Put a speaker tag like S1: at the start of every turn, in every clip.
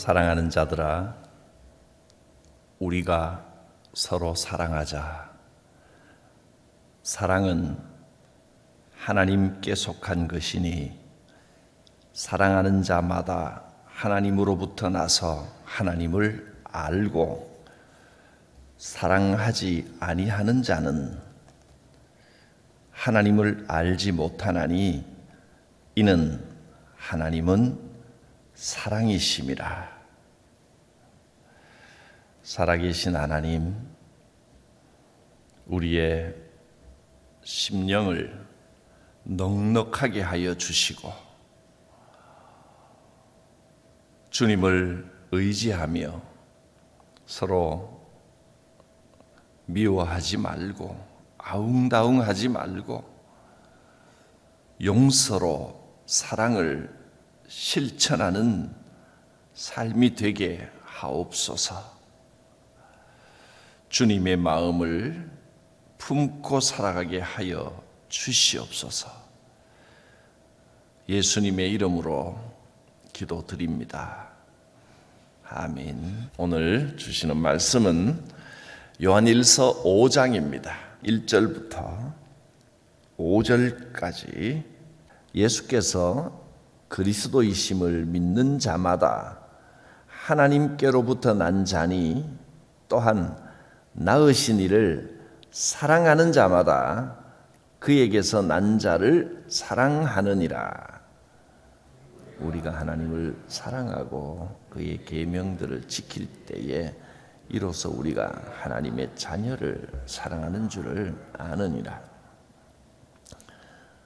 S1: 사랑하는 자들아, 우리가 서로 사랑하자. 사랑은 하나님께 속한 것이니 사랑하는 자마다 하나님으로부터 나서 하나님을 알고 사랑하지 아니하는 자는 하나님을 알지 못하나니 이는 하나님은 사랑이심이라. 살아계신 하나님, 우리의 심령을 넉넉하게 하여 주시고, 주님을 의지하며 서로 미워하지 말고, 아웅다웅 하지 말고, 용서로 사랑을 실천하는 삶이 되게 하옵소서. 주님의 마음을 품고 살아가게 하여 주시옵소서. 예수님의 이름으로 기도드립니다. 아멘. 오늘 주시는 말씀은 요한일서 5장입니다. 1절부터 5절까지 예수께서 그리스도이심을 믿는 자마다 하나님께로부터 난 자니 또한 낳으신 이를 사랑하는 자마다 그에게서 난 자를 사랑하느니라. 우리가 하나님을 사랑하고 그의 계명들을 지킬 때에 이로써 우리가 하나님의 자녀를 사랑하는 줄을 아느니라.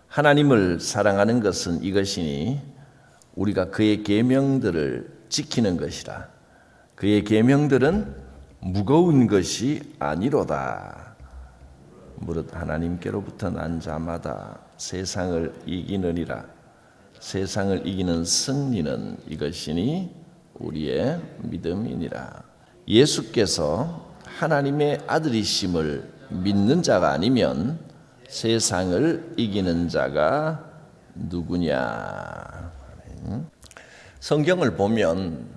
S1: 하나님을 사랑하는 것은 이것이니 우리가 그의 계명들을 지키는 것이라. 그의 계명들은 무거운 것이 아니로다. 무릇 하나님께로부터 난 자마다 세상을 이기느니라. 세상을 이기는 승리는 이것이니 우리의 믿음이니라. 예수께서 하나님의 아들이심을 믿는 자가 아니면 세상을 이기는 자가 누구냐? 성경을 보면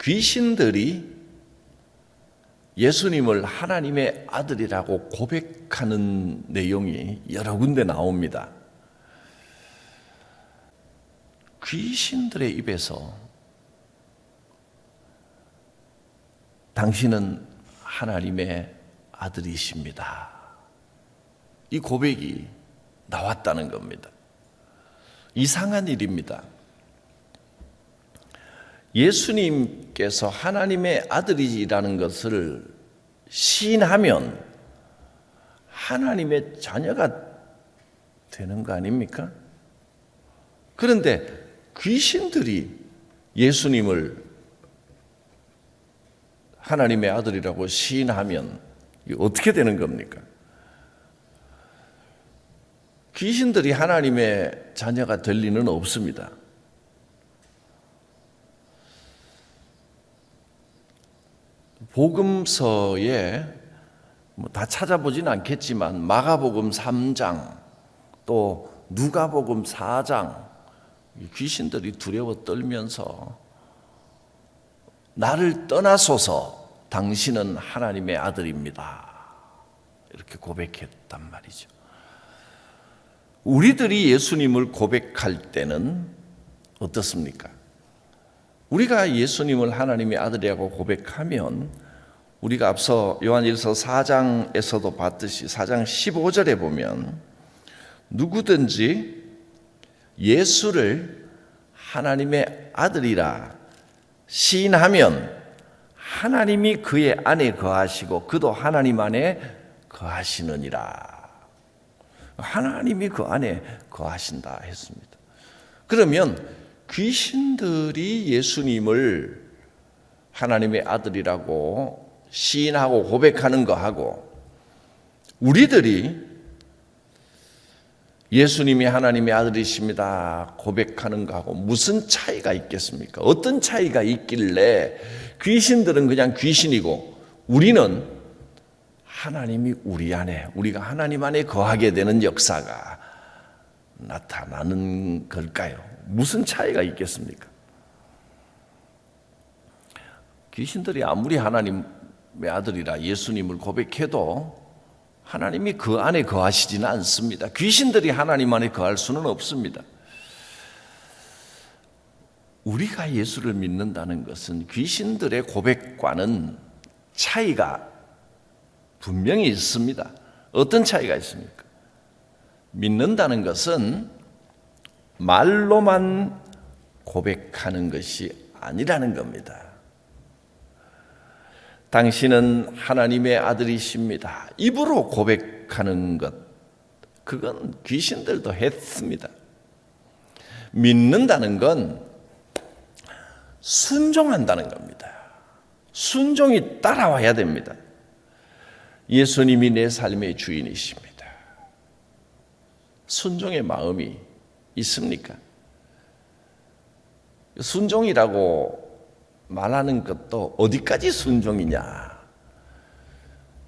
S1: 귀신들이 예수님을 하나님의 아들이라고 고백하는 내용이 여러 군데 나옵니다. 귀신들의 입에서 당신은 하나님의 아들이십니다. 이 고백이 나왔다는 겁니다. 이상한 일입니다. 예수님께서 하나님의 아들이라는 것을 시인하면 하나님의 자녀가 되는 거 아닙니까? 그런데 귀신들이 예수님을 하나님의 아들이라고 시인하면 어떻게 되는 겁니까? 귀신들이 하나님의 자녀가 될 리는 없습니다. 복음서에 뭐 다 찾아보진 않겠지만 마가복음 3장 또 누가복음 4장 귀신들이 두려워 떨면서 나를 떠나소서 당신은 하나님의 아들입니다. 이렇게 고백했단 말이죠. 우리들이 예수님을 고백할 때는 어떻습니까? 우리가 예수님을 하나님의 아들이라고 고백하면 우리가 앞서 요한일서 4장에서도 봤듯이 4장 15절에 보면 누구든지 예수를 하나님의 아들이라 시인하면 하나님이 그의 안에 거하시고 그도 하나님 안에 거하시느니라. 하나님이 그 안에 거하신다 했습니다. 그러면 귀신들이 예수님을 하나님의 아들이라고 시인하고 고백하는 거하고 우리들이 예수님이 하나님의 아들이십니다. 고백하는 거하고 무슨 차이가 있겠습니까? 어떤 차이가 있길래 귀신들은 그냥 귀신이고 우리는 하나님이 우리 안에, 우리가 하나님 안에 거하게 되는 역사가 나타나는 걸까요? 무슨 차이가 있겠습니까? 귀신들이 아무리 하나님의 아들이라 예수님을 고백해도 하나님이 그 안에 거하시지는 않습니다. 귀신들이 하나님 안에 거할 수는 없습니다. 우리가 예수를 믿는다는 것은 귀신들의 고백과는 차이가 분명히 있습니다. 어떤 차이가 있습니까? 믿는다는 것은 말로만 고백하는 것이 아니라는 겁니다. 당신은 하나님의 아들이십니다. 입으로 고백하는 것, 그건 귀신들도 했습니다. 믿는다는 건 순종한다는 겁니다. 순종이 따라와야 됩니다. 예수님이 내 삶의 주인이십니다. 순종의 마음이 있습니까? 순종이라고 말하는 것도 어디까지 순종이냐?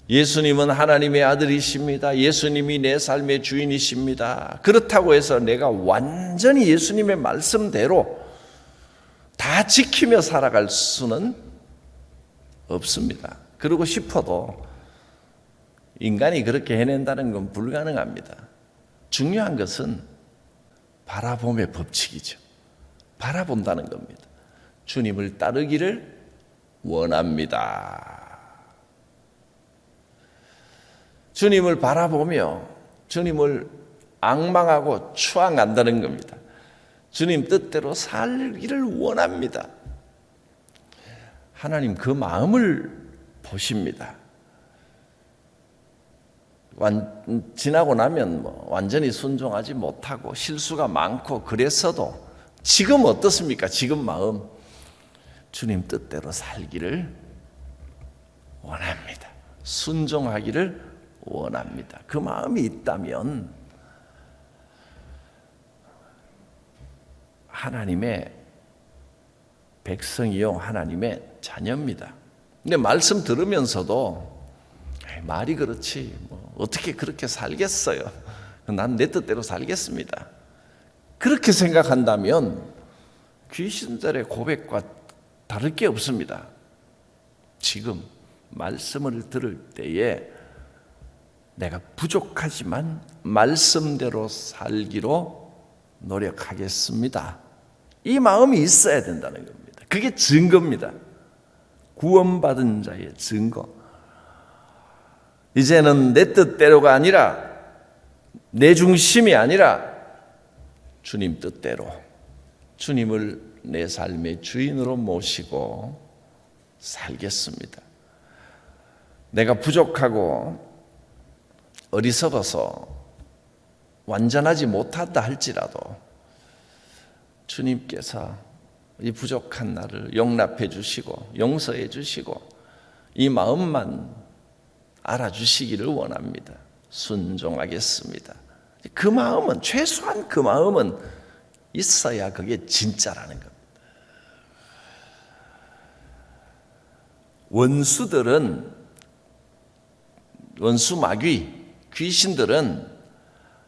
S1: 예수님은 하나님의 아들이십니다. 예수님이 내 삶의 주인이십니다. 그렇다고 해서 내가 완전히 예수님의 말씀대로 다 지키며 살아갈 수는 없습니다. 그러고 싶어도 인간이 그렇게 해낸다는 건 불가능합니다. 중요한 것은 바라봄의 법칙이죠. 바라본다는 겁니다. 주님을 따르기를 원합니다. 주님을 바라보며 주님을 악망하고 추앙한다는 겁니다. 주님 뜻대로 살기를 원합니다. 하나님 그 마음을 보십니다. 완, 지나고 나면 뭐 완전히 순종하지 못하고 실수가 많고 그랬어도 지금 어떻습니까? 지금 마음 주님 뜻대로 살기를 원합니다. 순종하기를 원합니다. 그 마음이 있다면 하나님의 백성이요 하나님의 자녀입니다. 근데 말씀 들으면서도 말이 그렇지 뭐 어떻게 그렇게 살겠어요? 난 내 뜻대로 살겠습니다. 그렇게 생각한다면 귀신들의 고백과 다를 게 없습니다. 지금 말씀을 들을 때에 내가 부족하지만 말씀대로 살기로 노력하겠습니다. 이 마음이 있어야 된다는 겁니다. 그게 증거입니다. 구원받은 자의 증거. 이제는 내 뜻대로가 아니라 내 중심이 아니라 주님 뜻대로 주님을 내 삶의 주인으로 모시고 살겠습니다. 내가 부족하고 어리석어서 완전하지 못하다 할지라도 주님께서 이 부족한 나를 용납해 주시고 용서해 주시고 이 마음만 알아주시기를 원합니다. 순종하겠습니다. 그 마음은 최소한 그 마음은 있어야 그게 진짜라는 겁니다. 원수들은 원수 마귀 귀신들은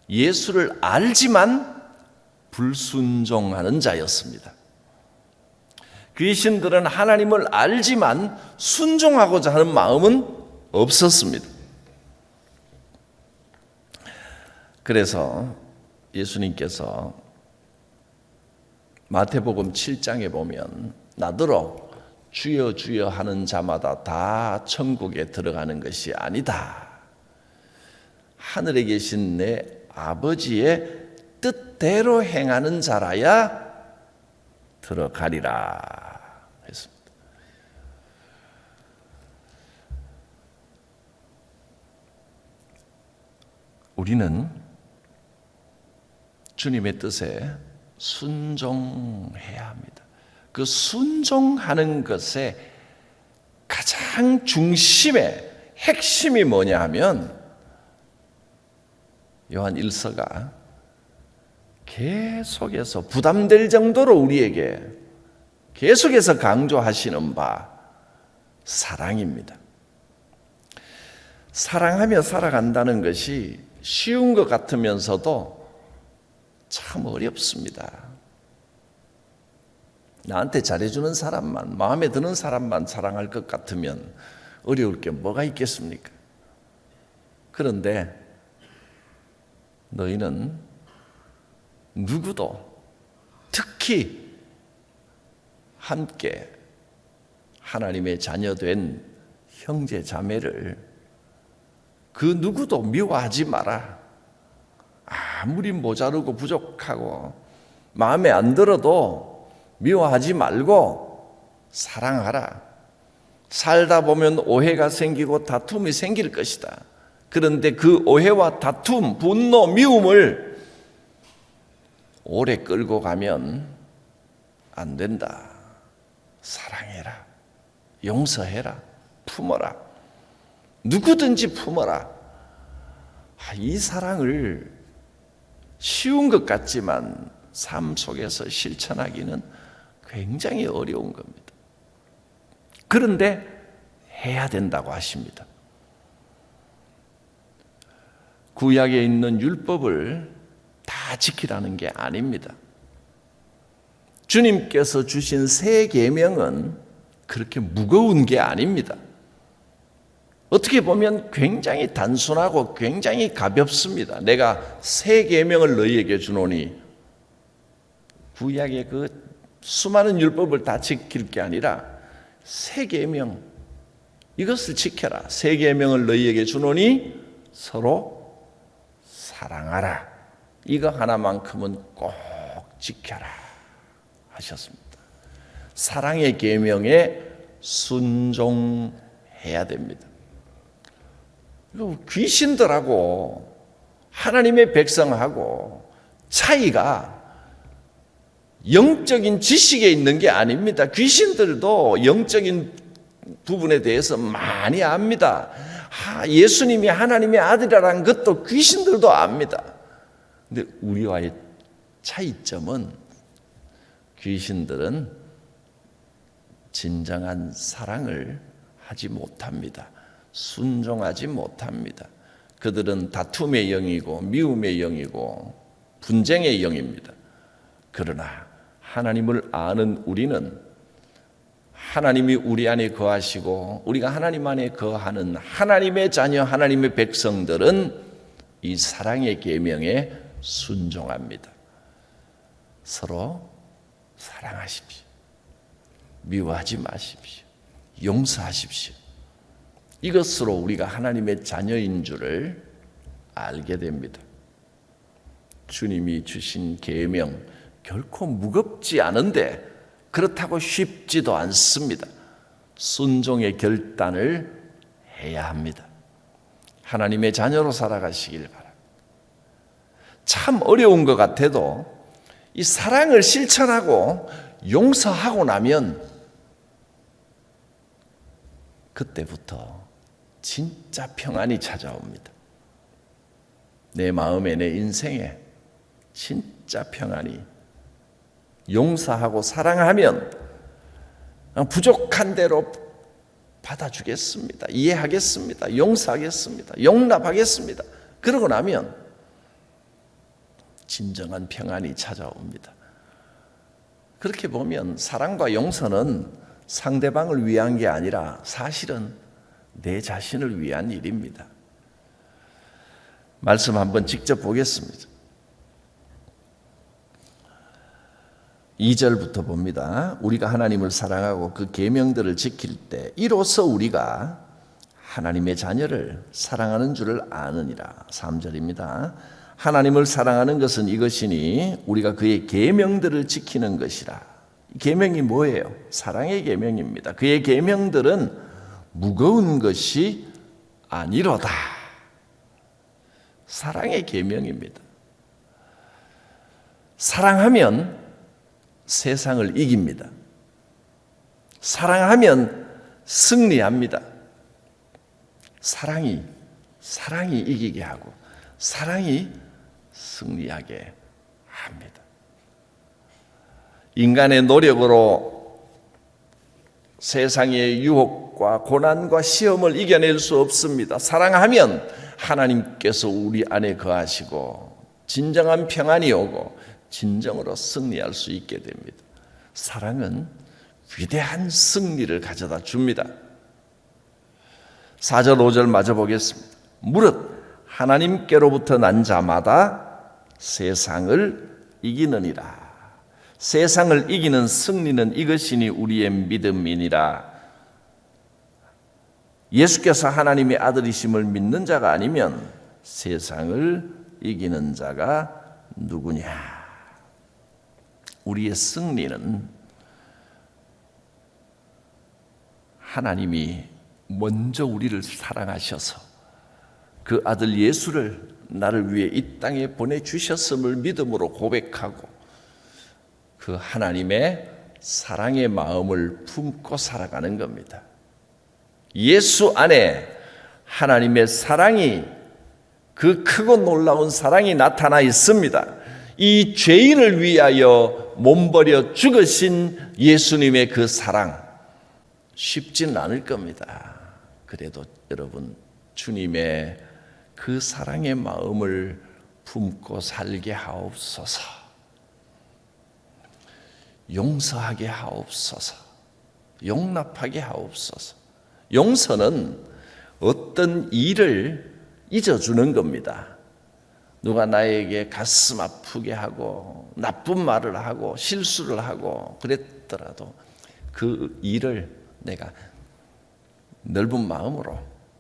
S1: 예수를 알지만 불순종하는 자였습니다. 귀신들은 하나님을 알지만 순종하고자 하는 마음은 없었습니다. 그래서 예수님께서 마태복음 7장에 보면 나더러 주여 주여 하는 자마다 다 천국에 들어가는 것이 아니다. 하늘에 계신 내 아버지의 뜻대로 행하는 자라야 들어가리라 했습니다. 우리는 주님의 뜻에 순종해야 합니다. 그 순종하는 것의 가장 중심의 핵심이 뭐냐 하면 요한 1서가 계속해서 부담될 정도로 우리에게 계속해서 강조하시는 바 사랑입니다. 사랑하며 살아간다는 것이 쉬운 것 같으면서도 참 어렵습니다. 나한테 잘해주는 사람만, 마음에 드는 사람만 사랑할 것 같으면 어려울 게 뭐가 있겠습니까? 그런데 너희는 누구도 특히 함께 하나님의 자녀된 형제 자매를 그 누구도 미워하지 마라. 아무리 모자르고 부족하고 마음에 안 들어도 미워하지 말고 사랑하라. 살다 보면 오해가 생기고 다툼이 생길 것이다. 그런데 그 오해와 다툼, 분노, 미움을 오래 끌고 가면 안 된다. 사랑해라. 용서해라. 품어라. 누구든지 품어라. 아, 이 사랑을 쉬운 것 같지만 삶 속에서 실천하기는 굉장히 어려운 겁니다. 그런데 해야 된다고 하십니다. 구약에 있는 율법을 다 지키라는 게 아닙니다. 주님께서 주신 새 계명은 그렇게 무거운 게 아닙니다. 어떻게 보면 굉장히 단순하고 굉장히 가볍습니다. 내가 새 계명을 너희에게 주노니 구약의 그 수많은 율법을 다 지킬 게 아니라 새 계명 이것을 지켜라. 새 계명을 너희에게 주노니 서로 사랑하라. 이거 하나만큼은 꼭 지켜라 하셨습니다. 사랑의 계명에 순종해야 됩니다. 귀신들하고 하나님의 백성하고 차이가 영적인 지식에 있는 게 아닙니다. 귀신들도 영적인 부분에 대해서 많이 압니다. 예수님이 하나님의 아들이라는 것도 귀신들도 압니다. 근데 우리와의 차이점은 귀신들은 진정한 사랑을 하지 못합니다. 순종하지 못합니다. 그들은 다툼의 영이고 미움의 영이고 분쟁의 영입니다. 그러나 하나님을 아는 우리는 하나님이 우리 안에 거하시고 우리가 하나님 안에 거하는 하나님의 자녀 하나님의 백성들은 이 사랑의 계명에 순종합니다. 서로 사랑하십시오. 미워하지 마십시오. 용서하십시오. 이것으로 우리가 하나님의 자녀인 줄을 알게 됩니다. 주님이 주신 계명 결코 무겁지 않은데 그렇다고 쉽지도 않습니다. 순종의 결단을 해야 합니다. 하나님의 자녀로 살아가시길 바랍니다. 참 어려운 것 같아도 이 사랑을 실천하고 용서하고 나면 그때부터 진짜 평안이 찾아옵니다. 내 마음에 내 인생에 진짜 평안이 용서하고 사랑하면 부족한 대로 받아주겠습니다. 이해하겠습니다. 용서하겠습니다. 용납하겠습니다. 그러고 나면 진정한 평안이 찾아옵니다. 그렇게 보면 사랑과 용서는 상대방을 위한 게 아니라 사실은 내 자신을 위한 일입니다. 말씀 한번 직접 보겠습니다. 2절부터 봅니다. 우리가 하나님을 사랑하고 그 계명들을 지킬 때 이로써 우리가 하나님의 자녀를 사랑하는 줄을 아느니라. 3절입니다. 하나님을 사랑하는 것은 이것이니 우리가 그의 계명들을 지키는 것이라. 계명이 뭐예요? 사랑의 계명입니다. 그의 계명들은 무거운 것이 아니로다. 사랑의 계명입니다. 사랑하면 세상을 이깁니다. 사랑하면 승리합니다. 사랑이 사랑이 이기게 하고 사랑이 승리하게 합니다. 인간의 노력으로 세상의 유혹과 고난과 시험을 이겨낼 수 없습니다. 사랑하면 하나님께서 우리 안에 거하시고 진정한 평안이 오고 진정으로 승리할 수 있게 됩니다. 사랑은 위대한 승리를 가져다 줍니다. 4절 5절 마저 보겠습니다. 무릇 하나님께로부터 난 자마다 세상을 이기느니라. 세상을 이기는 승리는 이것이니 우리의 믿음이니라. 예수께서 하나님의 아들이심을 믿는 자가 아니면 세상을 이기는 자가 누구냐? 우리의 승리는 하나님이 먼저 우리를 사랑하셔서 그 아들 예수를 나를 위해 이 땅에 보내주셨음을 믿음으로 고백하고 그 하나님의 사랑의 마음을 품고 살아가는 겁니다. 예수 안에 하나님의 사랑이 그 크고 놀라운 사랑이 나타나 있습니다. 이 죄인을 위하여 몸버려 죽으신 예수님의 그 사랑 쉽지는 않을 겁니다. 그래도 여러분 주님의 그 사랑의 마음을 품고 살게 하옵소서. 용서하게 하옵소서. 용납하게 하옵소서. 용서는 어떤 일을 잊어주는 겁니다. 누가 나에게 가슴 아프게 하고 나쁜 말을 하고 실수를 하고 그랬더라도 그 일을 내가 넓은 마음으로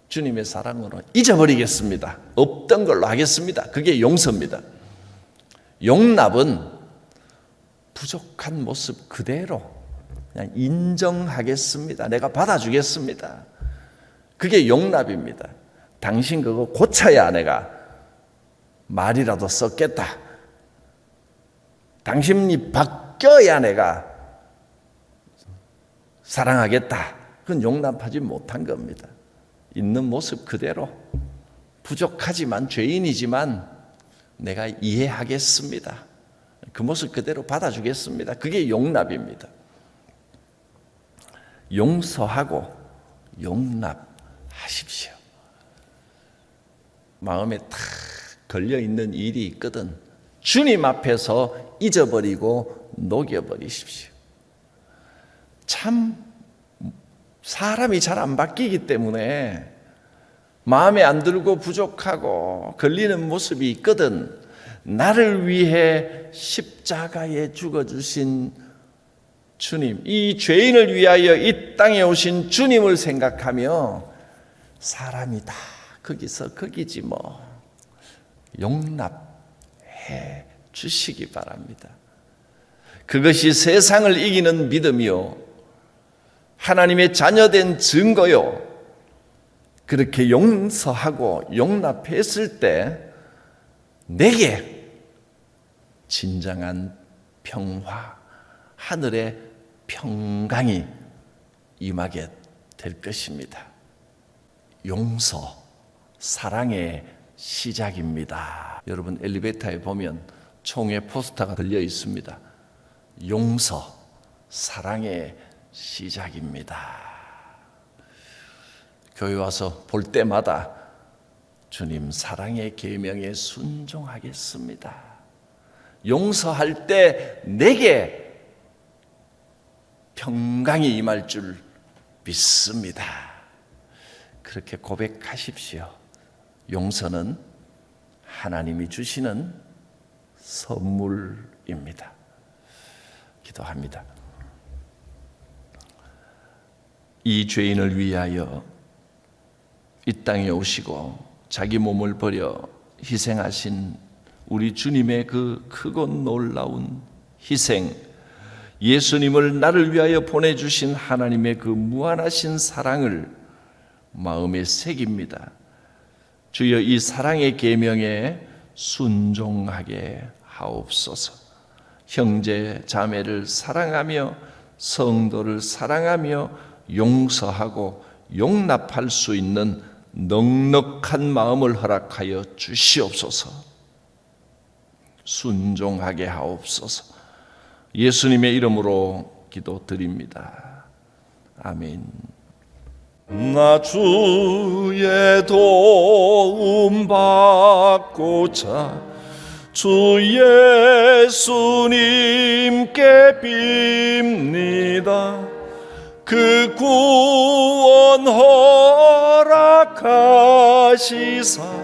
S1: 주님의 사랑으로 잊어버리겠습니다. 없던 걸로 하겠습니다. 그게 용서입니다. 용납은 부족한 모습 그대로 그냥 인정하겠습니다. 내가 받아주겠습니다. 그게 용납입니다. 당신 그거 고쳐야 내가 말이라도 썼겠다. 당신이 바뀌어야 내가 사랑하겠다. 그건 용납하지 못한 겁니다. 있는 모습 그대로 부족하지만 죄인이지만 내가 이해하겠습니다. 그 모습 그대로 받아주겠습니다. 그게 용납입니다. 용서하고 용납하십시오. 마음에 탁 걸려 있는 일이 있거든. 주님 앞에서 잊어버리고 녹여버리십시오. 참 사람이 잘 안 바뀌기 때문에 마음에 안 들고 부족하고 걸리는 모습이 있거든. 나를 위해 십자가에 죽어주신 주님, 이 죄인을 위하여 이 땅에 오신 주님을 생각하며 사람이 다 거기서 거기지 뭐 용납해 주시기 바랍니다. 그것이 세상을 이기는 믿음이요. 하나님의 자녀된 증거요. 그렇게 용서하고 용납했을 때 내게 진정한 평화, 하늘의 평강이 임하게 될 것입니다. 용서, 사랑의 시작입니다. 여러분 엘리베이터에 보면 총의 포스터가 들려 있습니다. 용서, 사랑의 시작입니다. 교회 와서 볼 때마다 주님 사랑의 계명에 순종하겠습니다. 용서할 때 내게 평강이 임할 줄 믿습니다. 그렇게 고백하십시오. 용서는 하나님이 주시는 선물입니다. 기도합니다. 이 죄인을 위하여 이 땅에 오시고 자기 몸을 버려 희생하신 우리 주님의 그 크고 놀라운 희생, 예수님을 나를 위하여 보내주신 하나님의 그 무한하신 사랑을 마음에 새깁니다. 주여 이 사랑의 계명에 순종하게 하옵소서. 형제 자매를 사랑하며 성도를 사랑하며 용서하고 용납할 수 있는 넉넉한 마음을 허락하여 주시옵소서. 순종하게 하옵소서. 예수님의 이름으로 기도드립니다. 아멘. 나 주의 도움 받고자 주 예수님께 빕니다. 그 구원 허락하시사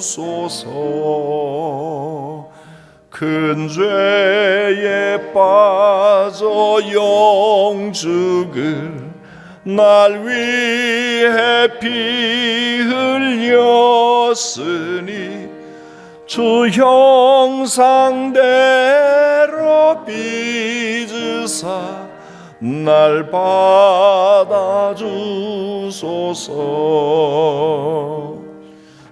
S1: 소서. 큰 죄에 빠져 영죽을 날 위해 피 흘렸으니 주 형상대로 빚으사 날 받아 주소서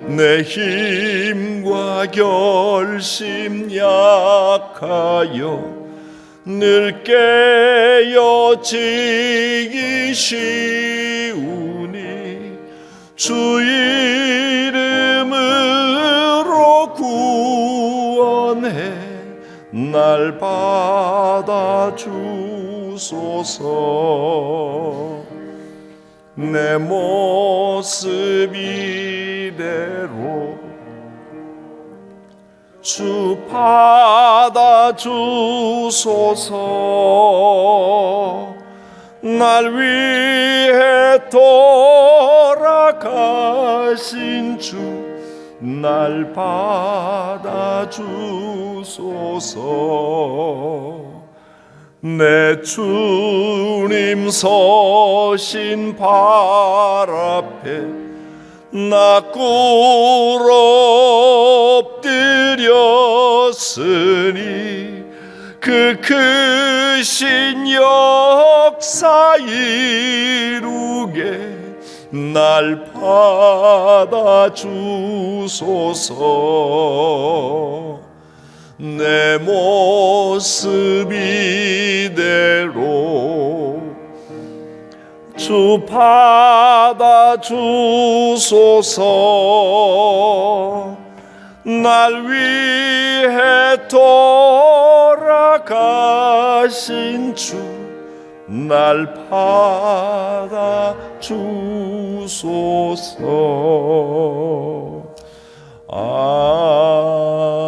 S1: 내 힘과 결심 약하여 늘 깨어지기 쉬우니 주 이름으로 구원해 날 받아 주소서. 내 모습 이 대로 주 받아 주소서. 날 위해 돌아가신 주 날 받아 주소서. 내 주님 서신 발 앞에 나 꿇어 엎드렸으니 그 크신 역사 이루게 날 받아 주소서. 내 모습 이대로 주 받아 주소서. 날 위해 돌아가신 주 날 받아 주소서. 아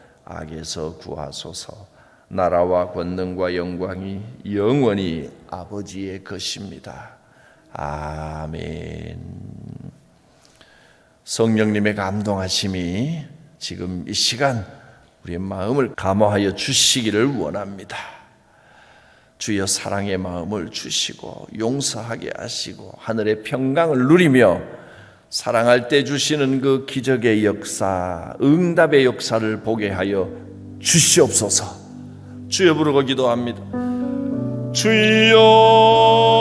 S1: 악에서 구하소서. 나라와 권능과 영광이 영원히 아버지의 것입니다. 아멘. 성령님의 감동하심이 지금 이 시간 우리의 마음을 감화하여 주시기를 원합니다. 주여 사랑의 마음을 주시고 용서하게 하시고 하늘의 평강을 누리며 사랑할 때 주시는 그 기적의 역사, 응답의 역사를 보게 하여 주시옵소서. 주여 부르고 기도합니다. 주여